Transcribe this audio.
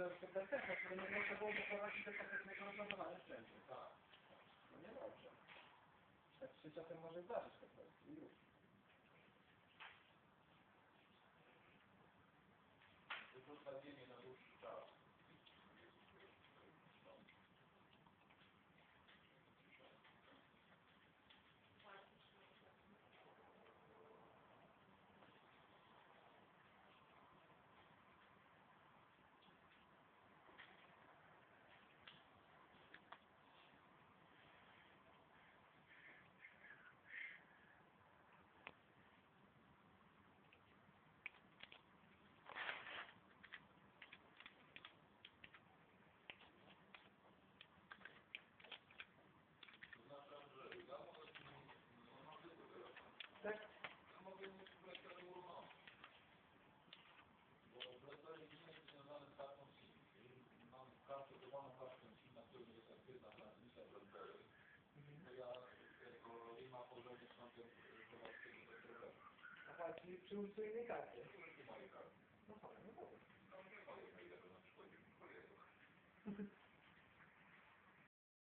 to jest bezpieczne, które nie może było doprowadzić do konkretnego rozwiązywania szczęścia. Tak. No nie dobrze. Tak się czasem może zdarzyć. przy, przy innej karty. No.